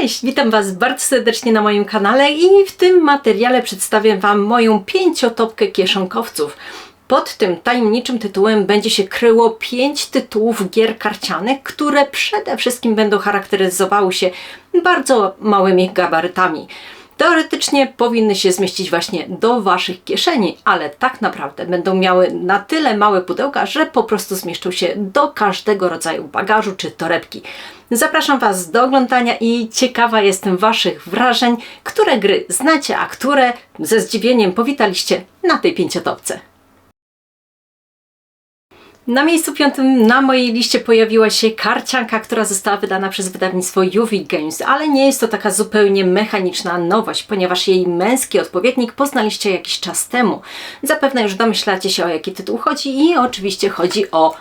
Cześć, witam Was bardzo serdecznie na moim kanale i w tym materiale przedstawię Wam moją pięciotopkę kieszonkowców. Pod tym tajemniczym tytułem będzie się kryło pięć tytułów gier karcianych, które przede wszystkim będą charakteryzowały się bardzo małymi gabarytami. Teoretycznie powinny się zmieścić właśnie do Waszych kieszeni, ale tak naprawdę będą miały na tyle małe pudełka, że po prostu zmieszczą się do każdego rodzaju bagażu czy torebki. Zapraszam Was do oglądania i ciekawa jestem Waszych wrażeń, które gry znacie, a które ze zdziwieniem powitaliście na tej pięciotopce. Na miejscu piątym na mojej liście pojawiła się karcianka, która została wydana przez wydawnictwo Yuvi Games, ale nie jest to taka zupełnie mechaniczna nowość, ponieważ jej męski odpowiednik poznaliście jakiś czas temu. Zapewne już domyślacie się o jaki tytuł chodzi i oczywiście chodzi o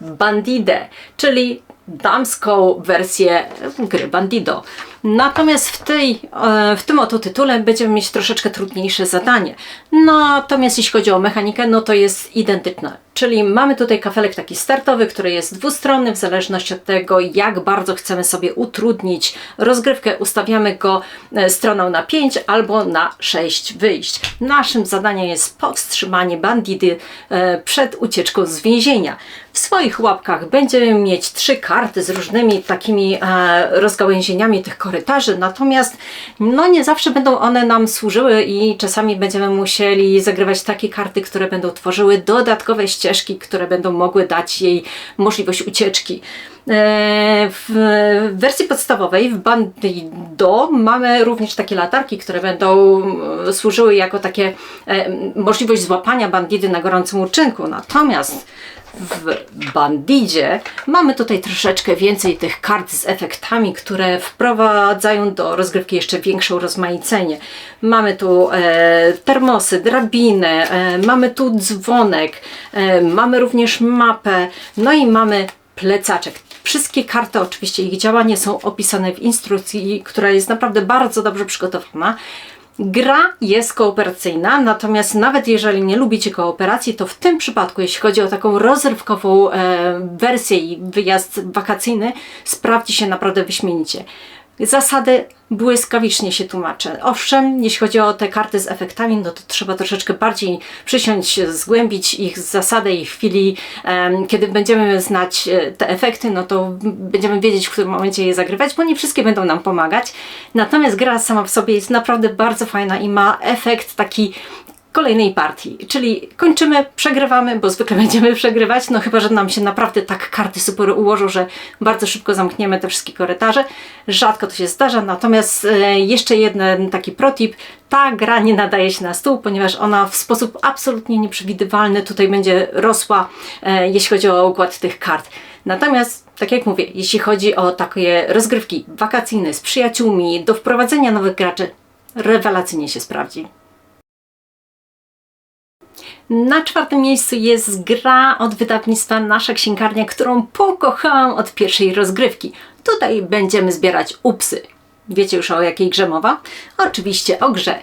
Bandidę, czyli damską wersję gry Bandido. Natomiast w, tej, e, w tym oto tytule będziemy mieć troszeczkę trudniejsze zadanie. Natomiast jeśli chodzi o mechanikę, no to jest identyczna. Czyli mamy tutaj kafelek taki startowy, który jest dwustronny, w zależności od tego, jak bardzo chcemy sobie utrudnić rozgrywkę, ustawiamy go e, stroną na 5 albo na 6 wyjść. Naszym zadaniem jest powstrzymanie bandidy e, przed ucieczką z więzienia. W swoich łapkach będziemy mieć trzy karty z różnymi takimi rozgałęzieniami tych korytarzy korytarzy, natomiast no nie zawsze będą one nam służyły i czasami będziemy musieli zagrywać takie karty, które będą tworzyły dodatkowe ścieżki, które będą mogły dać jej możliwość ucieczki. E, w wersji podstawowej w Bandido mamy również takie latarki, które będą e, służyły jako takie e, możliwość złapania bandidy na gorącym uczynku. Natomiast w Bandidzie mamy tutaj troszeczkę więcej tych kart z efektami, które wprowadzają do rozgrywki jeszcze większą rozmaicenie. Mamy tu e, termosy, drabinę, e, mamy tu dzwonek, e, mamy również mapę, no i mamy plecaczek. Wszystkie karty, oczywiście ich działanie są opisane w instrukcji, która jest naprawdę bardzo dobrze przygotowana. Gra jest kooperacyjna, natomiast nawet jeżeli nie lubicie kooperacji, to w tym przypadku, jeśli chodzi o taką rozrywkową e, wersję i wyjazd wakacyjny, sprawdzi się naprawdę wyśmienicie. Zasady błyskawicznie się tłumaczę. Owszem, jeśli chodzi o te karty z efektami, no to trzeba troszeczkę bardziej przysiąść, zgłębić ich zasadę i w chwili, kiedy będziemy znać e, te efekty, no to będziemy wiedzieć, w którym momencie je zagrywać, bo nie wszystkie będą nam pomagać. Natomiast gra sama w sobie jest naprawdę bardzo fajna i ma efekt taki kolejnej partii. Czyli kończymy, przegrywamy, bo zwykle będziemy przegrywać, no chyba, że nam się naprawdę tak karty super ułożą, że bardzo szybko zamkniemy te wszystkie korytarze. Rzadko to się zdarza, natomiast e, jeszcze jeden taki protip. Ta gra nie nadaje się na stół, ponieważ ona w sposób absolutnie nieprzewidywalny tutaj będzie rosła, e, jeśli chodzi o układ tych kart. Natomiast, tak jak mówię, jeśli chodzi o takie rozgrywki wakacyjne z przyjaciółmi, do wprowadzenia nowych graczy, rewelacyjnie się sprawdzi. Na czwartym miejscu jest gra od wydawnictwa Nasza Księgarnia, którą pokochałam od pierwszej rozgrywki. Tutaj będziemy zbierać upsy. Wiecie już o jakiej grze mowa? Oczywiście o grze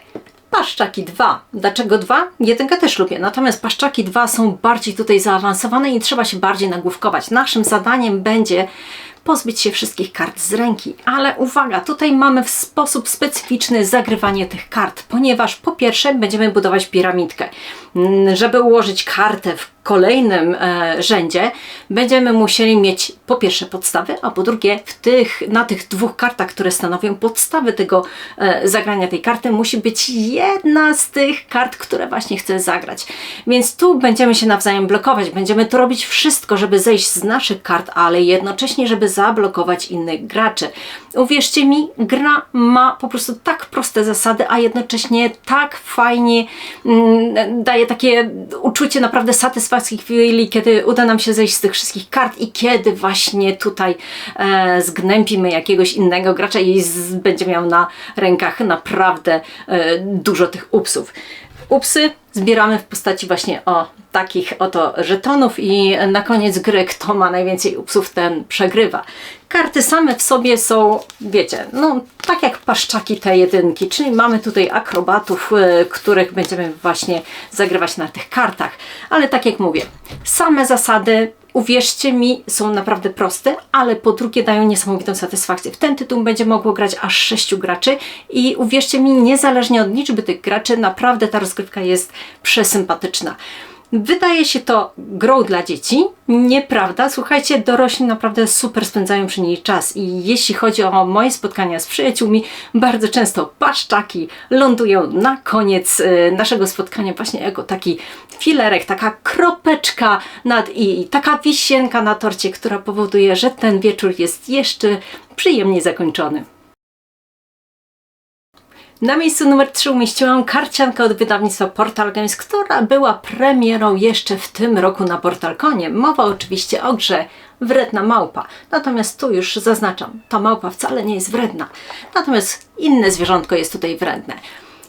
Paszczaki 2. Dlaczego 2? Jedynkę też lubię, natomiast Paszczaki 2 są bardziej tutaj zaawansowane i trzeba się bardziej nagłówkować. Naszym zadaniem będzie pozbyć się wszystkich kart z ręki. Ale uwaga, tutaj mamy w sposób specyficzny zagrywanie tych kart, ponieważ po pierwsze będziemy budować piramidkę. Mm, żeby ułożyć kartę w kolejnym e, rzędzie będziemy musieli mieć po pierwsze podstawy, a po drugie w tych, na tych dwóch kartach, które stanowią podstawy tego e, zagrania tej karty, musi być jedna z tych kart, które właśnie chcę zagrać. Więc tu będziemy się nawzajem blokować, będziemy to robić wszystko, żeby zejść z naszych kart, ale jednocześnie, żeby zablokować innych graczy. Uwierzcie mi, gra ma po prostu tak proste zasady, a jednocześnie tak fajnie mm, daje takie uczucie naprawdę satysfakcji chwili, kiedy uda nam się zejść z tych wszystkich kart i kiedy właśnie tutaj e, zgnębimy jakiegoś innego gracza i z, będzie miał na rękach naprawdę e, dużo tych upsów. Upsy zbieramy w postaci właśnie o takich oto żetonów i na koniec gry kto ma najwięcej upsów ten przegrywa. Karty same w sobie są, wiecie, no tak jak paszczaki te jedynki, czyli mamy tutaj akrobatów, y, których będziemy właśnie zagrywać na tych kartach. Ale tak jak mówię, same zasady uwierzcie mi, są naprawdę proste, ale po drugie dają niesamowitą satysfakcję. W ten tytuł będzie mogło grać aż 6 graczy i uwierzcie mi, niezależnie od liczby tych graczy, naprawdę ta rozgrywka jest przesympatyczna. Wydaje się to grą dla dzieci. Nieprawda. Słuchajcie, dorośli naprawdę super spędzają przy niej czas. I jeśli chodzi o moje spotkania z przyjaciółmi, bardzo często paszczaki lądują na koniec y, naszego spotkania właśnie jako taki filerek, taka kropeczka nad i taka wisienka na torcie, która powoduje, że ten wieczór jest jeszcze przyjemnie zakończony. Na miejscu numer 3 umieściłam karciankę od wydawnictwa Portal Games, która była premierą jeszcze w tym roku na Portalkonie. Mowa oczywiście o grze Wredna Małpa. Natomiast tu już zaznaczam, ta małpa wcale nie jest wredna. Natomiast inne zwierzątko jest tutaj wredne.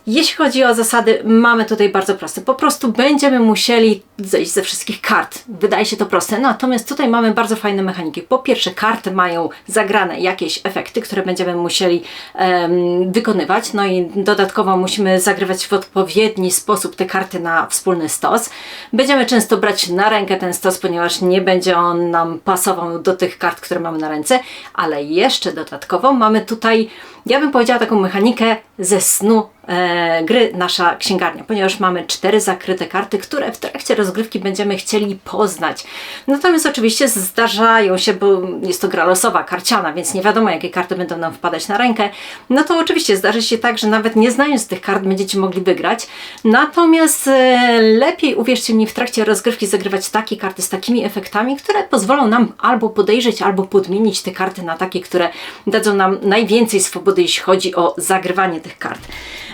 Jeśli chodzi o zasady, mamy tutaj bardzo proste. Po prostu będziemy musieli zejść ze wszystkich kart. Wydaje się to proste, natomiast tutaj mamy bardzo fajne mechaniki. Po pierwsze, karty mają zagrane jakieś efekty, które będziemy musieli um, wykonywać. No i dodatkowo musimy zagrywać w odpowiedni sposób te karty na wspólny stos. Będziemy często brać na rękę ten stos, ponieważ nie będzie on nam pasował do tych kart, które mamy na ręce, ale jeszcze dodatkowo mamy tutaj, ja bym powiedziała taką mechanikę ze snu e, gry nasza księgarnia, ponieważ mamy cztery zakryte karty, które w trakcie rozgrywki będziemy chcieli poznać. Natomiast oczywiście zdarzają się, bo jest to gra losowa, karciana, więc nie wiadomo jakie karty będą nam wpadać na rękę. No to oczywiście zdarzy się tak, że nawet nie znając tych kart będziecie mogli wygrać. Natomiast e, lepiej, uwierzcie mi, w trakcie rozgrywki zagrywać takie karty z takimi efektami, które pozwolą nam albo podejrzeć, albo podmienić te karty na takie, które dadzą nam najwięcej swobody, jeśli chodzi o zagrywanie tych kart.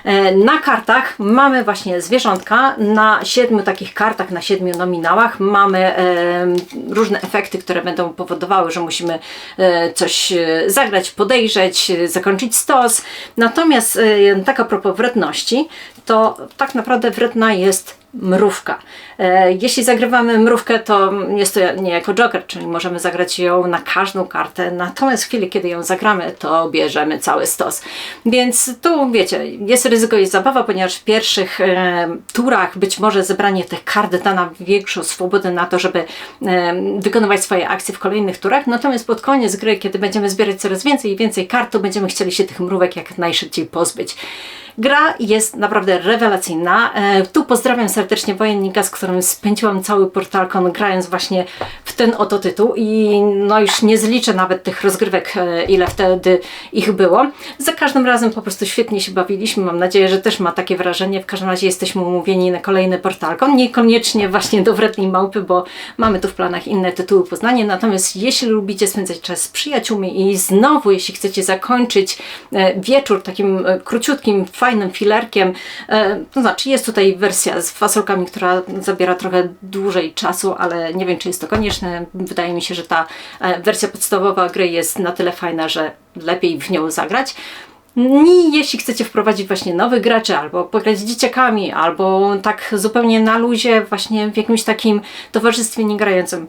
E, na kartach mamy właśnie zwierzątka, na siedmiu takich kartach, na siedmiu nominałach mamy e, różne efekty, które będą powodowały, że musimy e, coś zagrać, podejrzeć, zakończyć stos. Natomiast taka propos wredności, to tak naprawdę wredna jest mrówka. E, jeśli zagrywamy mrówkę, to jest to niejako joker, czyli możemy zagrać ją na każdą kartę, natomiast w chwili, kiedy ją zagramy, to bierzemy cały stos. Więc tu, wiecie, jest ryzyko i zabawa, ponieważ w pierwszych e, turach być może zebranie tych kart da nam większą swobodę na to, żeby e, wykonywać swoje akcje w kolejnych turach, natomiast pod koniec gry, kiedy będziemy zbierać coraz więcej i więcej kart, to będziemy chcieli się tych mrówek jak najszybciej pozbyć. Gra jest naprawdę rewelacyjna. E, tu pozdrawiam serdecznie wojennika, z którym spędziłam cały portalkon grając właśnie w ten oto tytuł i no już nie zliczę nawet tych rozgrywek, e, ile wtedy ich było. Za każdym razem po prostu świetnie się bawiliśmy. Mam nadzieję, że też ma takie wrażenie. W każdym razie jesteśmy umówieni na kolejny portalkon. Niekoniecznie właśnie do Wrednej Małpy, bo mamy tu w planach inne tytuły Poznanie. Natomiast jeśli lubicie spędzać czas z przyjaciółmi i znowu, jeśli chcecie zakończyć e, wieczór takim króciutkim, fajnym filerkiem. E, to znaczy, jest tutaj wersja z fasolkami, która zabiera trochę dłużej czasu, ale nie wiem, czy jest to konieczne. Wydaje mi się, że ta e, wersja podstawowa gry jest na tyle fajna, że lepiej w nią zagrać. I jeśli chcecie wprowadzić właśnie nowych graczy, albo pograć z dzieciakami, albo tak zupełnie na luzie, właśnie w jakimś takim towarzystwie niegrającym,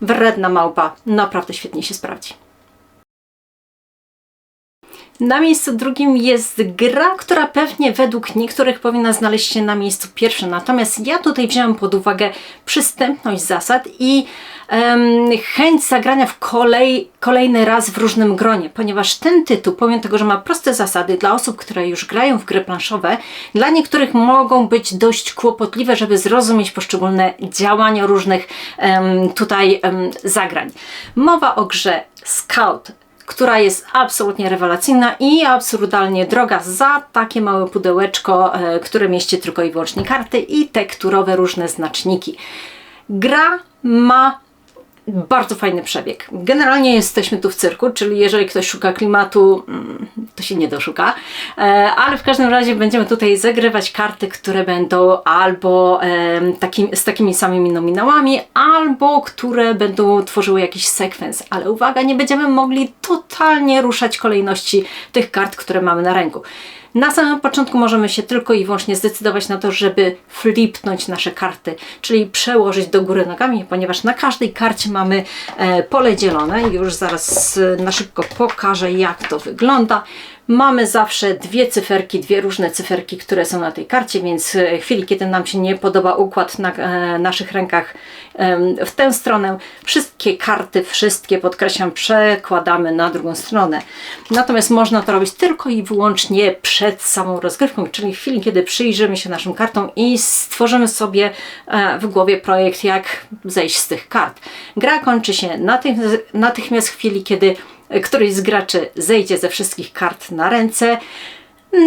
wredna małpa naprawdę świetnie się sprawdzi. Na miejscu drugim jest gra, która pewnie według niektórych powinna znaleźć się na miejscu pierwszym. Natomiast ja tutaj wziąłem pod uwagę przystępność zasad i um, chęć zagrania w kolej, kolejny raz w różnym gronie, ponieważ ten tytuł, pomimo tego, że ma proste zasady dla osób, które już grają w gry planszowe, dla niektórych mogą być dość kłopotliwe, żeby zrozumieć poszczególne działania różnych um, tutaj um, zagrań. Mowa o grze Scout która jest absolutnie rewelacyjna i absurdalnie droga za takie małe pudełeczko, e, które mieści tylko i wyłącznie karty i tekturowe różne znaczniki. Gra ma bardzo fajny przebieg. Generalnie jesteśmy tu w cyrku, czyli jeżeli ktoś szuka klimatu, mm, to się nie doszuka, e, ale w każdym razie będziemy tutaj zagrywać karty, które będą albo takim, z takimi samymi nominałami, albo które będą tworzyły jakiś sekwens, ale uwaga, nie będziemy mogli totalnie ruszać kolejności tych kart, które mamy na ręku. Na samym początku możemy się tylko i wyłącznie zdecydować na to, żeby flipnąć nasze karty, czyli przełożyć do góry nogami, ponieważ na każdej karcie mamy e, pole dzielone. Już zaraz e, na szybko pokażę, jak to wygląda. Mamy zawsze dwie cyferki, dwie różne cyferki, które są na tej karcie, więc e, w chwili, kiedy nam się nie podoba układ na e, naszych rękach w tę stronę, wszystkie karty, wszystkie podkreślam, przekładamy na drugą stronę. Natomiast można to robić tylko i wyłącznie przed samą rozgrywką, czyli w chwili, kiedy przyjrzymy się naszym kartom i stworzymy sobie e, w głowie projekt, jak zejść z tych kart. Gra kończy się natych- natychmiast w chwili, kiedy któryś z graczy zejdzie ze wszystkich kart na ręce.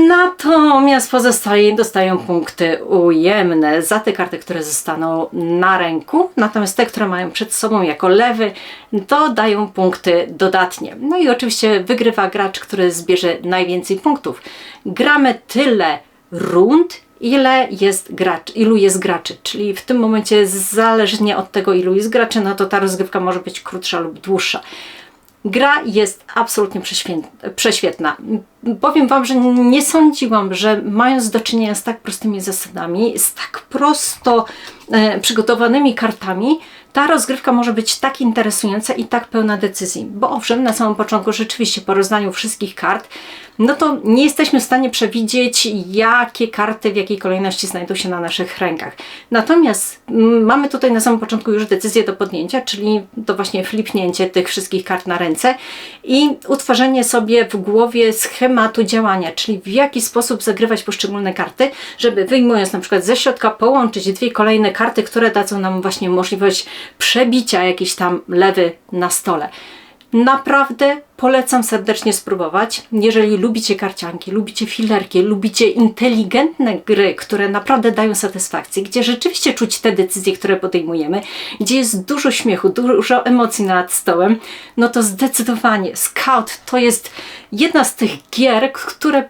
Natomiast pozostali dostają punkty ujemne za te karty, które zostaną na ręku. Natomiast te, które mają przed sobą jako lewy, to dają punkty dodatnie. No i oczywiście wygrywa gracz, który zbierze najwięcej punktów. Gramy tyle rund, ile jest gracz, ilu jest graczy. Czyli w tym momencie, zależnie od tego, ilu jest graczy, no to ta rozgrywka może być krótsza lub dłuższa. Gra jest absolutnie prześwietna. Powiem Wam, że nie sądziłam, że mając do czynienia z tak prostymi zasadami, z tak prosto e, przygotowanymi kartami, ta rozgrywka może być tak interesująca i tak pełna decyzji. Bo owszem, na samym początku rzeczywiście po rozdaniu wszystkich kart, no to nie jesteśmy w stanie przewidzieć, jakie karty w jakiej kolejności znajdą się na naszych rękach. Natomiast mm, mamy tutaj na samym początku już decyzję do podjęcia, czyli to właśnie flipnięcie tych wszystkich kart na ręce i utworzenie sobie w głowie schematu działania, czyli w jaki sposób zagrywać poszczególne karty, żeby wyjmując na przykład ze środka połączyć dwie kolejne karty, które dadzą nam właśnie możliwość przebicia jakiś tam lewy na stole. Naprawdę polecam serdecznie spróbować. Jeżeli lubicie karcianki, lubicie filerki, lubicie inteligentne gry, które naprawdę dają satysfakcję, gdzie rzeczywiście czuć te decyzje, które podejmujemy, gdzie jest dużo śmiechu, dużo emocji nad stołem, no to zdecydowanie Scout to jest jedna z tych gier, które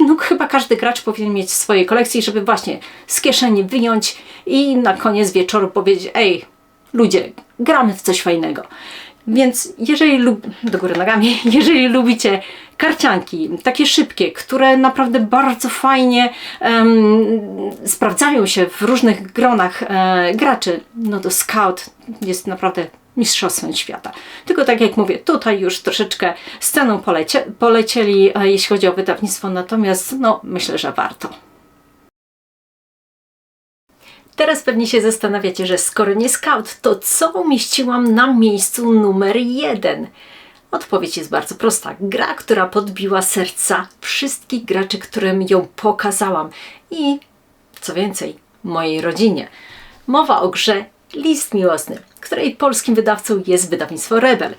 no chyba każdy gracz powinien mieć w swojej kolekcji, żeby właśnie z kieszeni wyjąć i na koniec wieczoru powiedzieć, ej, ludzie, gramy w coś fajnego. Więc jeżeli lub do góry nogami, jeżeli lubicie karcianki, takie szybkie, które naprawdę bardzo fajnie em, sprawdzają się w różnych gronach e, graczy, no to Scout jest naprawdę mistrzostwem świata. Tylko tak jak mówię, tutaj już troszeczkę sceną polecie, polecieli, e, jeśli chodzi o wydawnictwo, natomiast no myślę, że warto. Teraz pewnie się zastanawiacie, że skoro nie scout, to co umieściłam na miejscu numer jeden? Odpowiedź jest bardzo prosta. Gra, która podbiła serca wszystkich graczy, którym ją pokazałam i co więcej, mojej rodzinie. Mowa o grze List Miłosny, której polskim wydawcą jest wydawnictwo Rebel.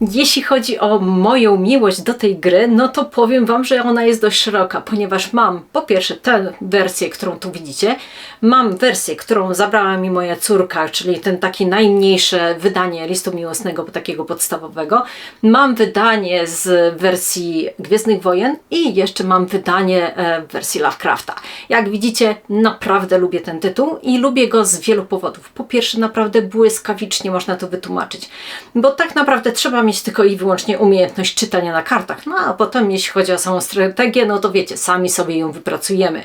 Jeśli chodzi o moją miłość do tej gry, no to powiem Wam, że ona jest dość szeroka, ponieważ mam po pierwsze tę wersję, którą tu widzicie, mam wersję, którą zabrała mi moja córka, czyli ten taki najmniejsze wydanie listu miłosnego, takiego podstawowego. Mam wydanie z wersji Gwiezdnych Wojen i jeszcze mam wydanie e, w wersji Lovecrafta. Jak widzicie, naprawdę lubię ten tytuł i lubię go z wielu powodów. Po pierwsze, naprawdę błyskawicznie można to wytłumaczyć, bo tak naprawdę trzeba mieć tylko i wyłącznie umiejętność czytania na kartach. No a potem, jeśli chodzi o samą strategię, no to wiecie, sami sobie ją wypracujemy.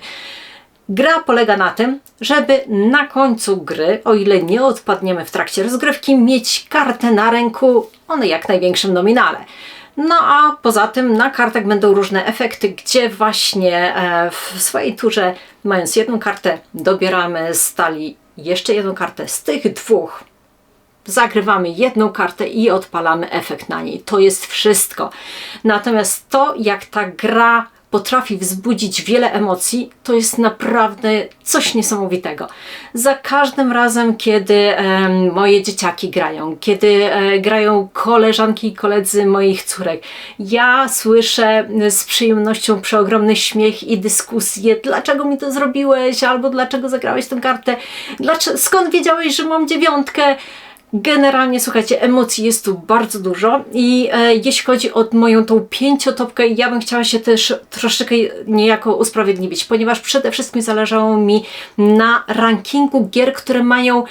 Gra polega na tym, żeby na końcu gry, o ile nie odpadniemy w trakcie rozgrywki, mieć kartę na ręku o jak największym nominale. No a poza tym na kartach będą różne efekty, gdzie właśnie e, w swojej turze, mając jedną kartę, dobieramy z talii jeszcze jedną kartę z tych dwóch zagrywamy jedną kartę i odpalamy efekt na niej. To jest wszystko. Natomiast to, jak ta gra potrafi wzbudzić wiele emocji, to jest naprawdę coś niesamowitego. Za każdym razem, kiedy e, moje dzieciaki grają, kiedy e, grają koleżanki i koledzy moich córek, ja słyszę z przyjemnością przeogromny śmiech i dyskusje, dlaczego mi to zrobiłeś, albo dlaczego zagrałeś tę kartę, dlaczego, skąd wiedziałeś, że mam dziewiątkę, Generalnie, słuchajcie, emocji jest tu bardzo dużo i e, jeśli chodzi o moją tą pięciotopkę, ja bym chciała się też troszeczkę niejako usprawiedliwić, ponieważ przede wszystkim zależało mi na rankingu gier, które mają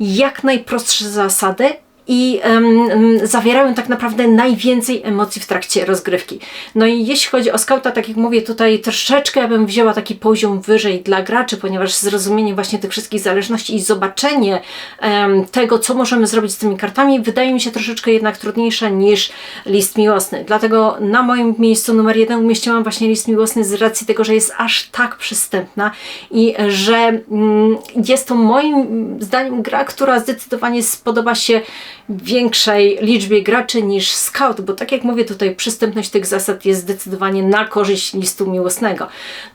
jak najprostsze zasady i em, zawierają tak naprawdę najwięcej emocji w trakcie rozgrywki. No i jeśli chodzi o skauta, tak jak mówię, tutaj troszeczkę bym wzięła taki poziom wyżej dla graczy, ponieważ zrozumienie właśnie tych wszystkich zależności i zobaczenie em, tego, co możemy zrobić z tymi kartami, wydaje mi się troszeczkę jednak trudniejsze niż list miłosny. Dlatego na moim miejscu numer jeden umieściłam właśnie list miłosny z racji tego, że jest aż tak przystępna i że mm, jest to moim zdaniem gra, która zdecydowanie spodoba się większej liczbie graczy niż Scout, bo tak jak mówię tutaj, przystępność tych zasad jest zdecydowanie na korzyść listu miłosnego.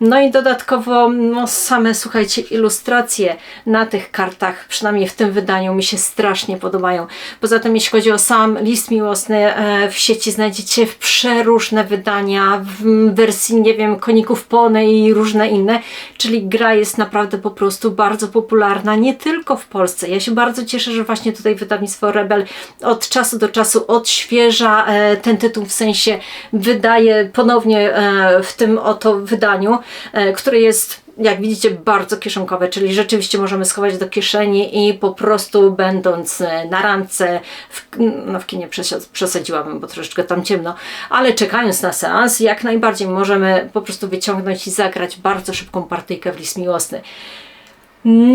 No i dodatkowo no, same, słuchajcie, ilustracje na tych kartach, przynajmniej w tym wydaniu, mi się strasznie podobają. Poza tym, jeśli chodzi o sam list miłosny, e, w sieci znajdziecie przeróżne wydania w wersji, nie wiem, koników pony i różne inne, czyli gra jest naprawdę po prostu bardzo popularna, nie tylko w Polsce. Ja się bardzo cieszę, że właśnie tutaj wydawnictwo Rebel od czasu do czasu odświeża e, ten tytuł, w sensie wydaje ponownie e, w tym oto wydaniu, e, które jest jak widzicie, bardzo kieszonkowe, czyli rzeczywiście możemy schować do kieszeni i po prostu będąc na randce, w, no w kinie przesad- przesadziłabym, bo troszeczkę tam ciemno, ale czekając na seans, jak najbardziej możemy po prostu wyciągnąć i zagrać bardzo szybką partyjkę w list miłosny.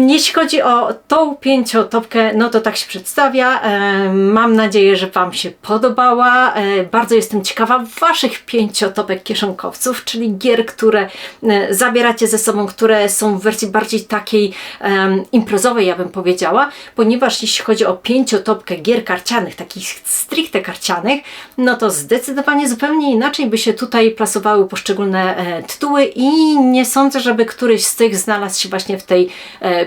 Jeśli chodzi o tą pięciotopkę, no to tak się przedstawia. E, Mam nadzieję, że Wam się podobała. E, Bardzo jestem ciekawa Waszych pięciotopek kieszonkowców, czyli gier, które e, zabieracie ze sobą, które są w wersji bardziej takiej imprezowej, ja bym powiedziała, ponieważ jeśli chodzi o pięciotopkę gier karcianych, takich stricte karcianych, no to zdecydowanie zupełnie inaczej by się tutaj plasowały poszczególne tytuły i nie sądzę, żeby któryś z tych znalazł się właśnie w tej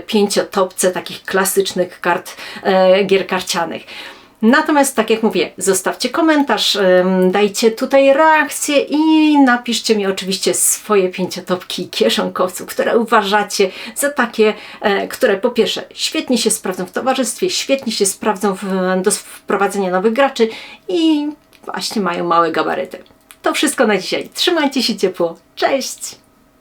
pięciotopce takich klasycznych kart e, gier karcianych. Natomiast, tak jak mówię, zostawcie komentarz, dajcie tutaj reakcję i napiszcie mi oczywiście swoje pięciotopki kieszonkowców, które uważacie za takie, e, które po pierwsze świetnie się sprawdzą w towarzystwie, świetnie się sprawdzą w, do wprowadzenia nowych graczy i właśnie mają małe gabaryty. To wszystko na dzisiaj. Trzymajcie się ciepło. Cześć!